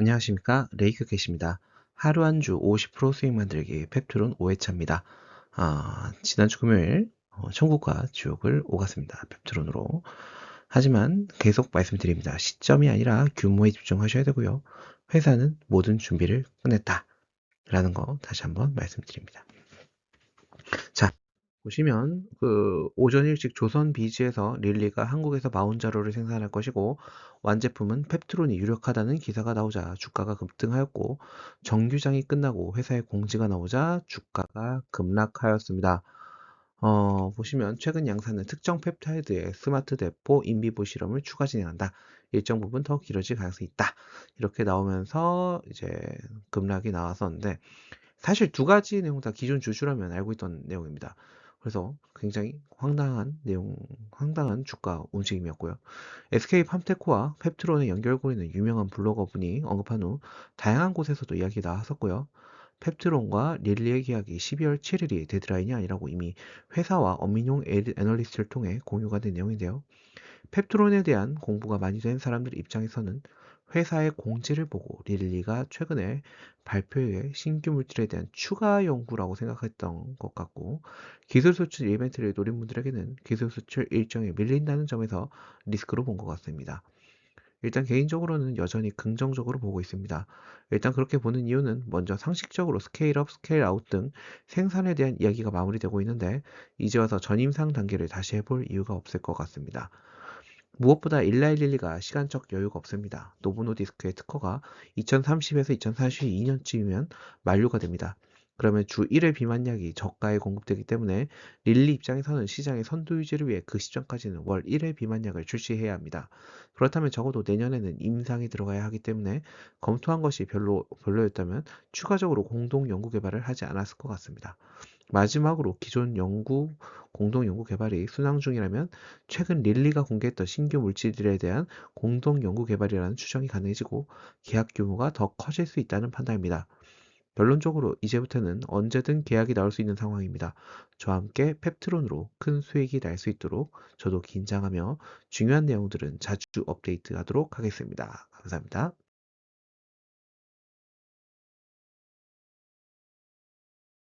안녕하십니까 레이크 캐시입니다. 하루 한 주 50% 수익 만들기 펩트론 5회차입니다. 아, 지난주 금요일 어, 천국과 지옥을 오갔습니다. 펩트론으로. 하지만 계속 말씀드립니다. 시점이 아니라 규모에 집중하셔야 되고요. 회사는 모든 준비를 끝냈다. 라는 거 다시 한번 말씀드립니다. 자, 보시면 그 오전 일찍 조선 비지에서 릴리가 한국에서 마운자로를 생산할 것이고 완제품은 펩트론이 유력하다는 기사가 나오자 주가가 급등하였고 정규장이 끝나고 회사의 공지가 나오자 주가가 급락하였습니다. 어, 보시면 최근 양산은 특정 펩타이드의 스마트 대포 인비보 실험을 추가 진행한다. 일정 부분 더 길어질 가능성이 있다. 이렇게 나오면서 이제 급락이 나왔었는데 사실 두 가지 내용 다 기존 주주라면 알고 있던 내용입니다. 그래서 굉장히 황당한 내용, 황당한 주가 움직임이었고요. SK 팜테코와 펩트론의 연결고리는 유명한 블로거분이 언급한 후 다양한 곳에서도 이야기 나왔었고요. 펩트론과 릴리의 계약이 12월 7일이 데드라인이 아니라고 이미 회사와 엄민용 애널리스트를 통해 공유가 된 내용인데요. 펩트론에 대한 공부가 많이 된 사람들 입장에서는 회사의 공지를 보고 릴리가 최근에 발표해 신규 물질에 대한 추가 연구라고 생각했던 것 같고 기술 수출 이벤트를 노린 분들에게는 기술 수출 일정이 밀린다는 점에서 리스크로 본 것 같습니다. 일단 개인적으로는 여전히 긍정적으로 보고 있습니다. 일단 그렇게 보는 이유는 먼저 상식적으로 스케일업, 스케일아웃 등 생산에 대한 이야기가 마무리되고 있는데 이제 와서 전임상 단계를 다시 해볼 이유가 없을 것 같습니다. 무엇보다 1라일릴리가 시간적 여유가 없습니다. 노브노디스크의 특허가 2030에서 2042년쯤이면 만료가 됩니다. 그러면 주 1회 비만약이 저가에 공급되기 때문에 릴리 입장에서는 시장의 선도 유지를 위해 그 시점까지는 월 1회 비만약을 출시해야 합니다. 그렇다면 적어도 내년에는 임상이 들어가야 하기 때문에 검토한 것이 별로, 별로였다면 추가적으로 공동 연구 개발을 하지 않았을 것 같습니다. 마지막으로 기존 연구, 공동 연구 개발이 순항 중이라면 최근 릴리가 공개했던 신규 물질들에 대한 공동 연구 개발이라는 추정이 가능해지고 계약 규모가 더 커질 수 있다는 판단입니다. 결론적으로 이제부터는 언제든 계약이 나올 수 있는 상황입니다. 저와 함께 펩트론으로 큰 수익이 날 수 있도록 저도 긴장하며 중요한 내용들은 자주 업데이트하도록 하겠습니다. 감사합니다.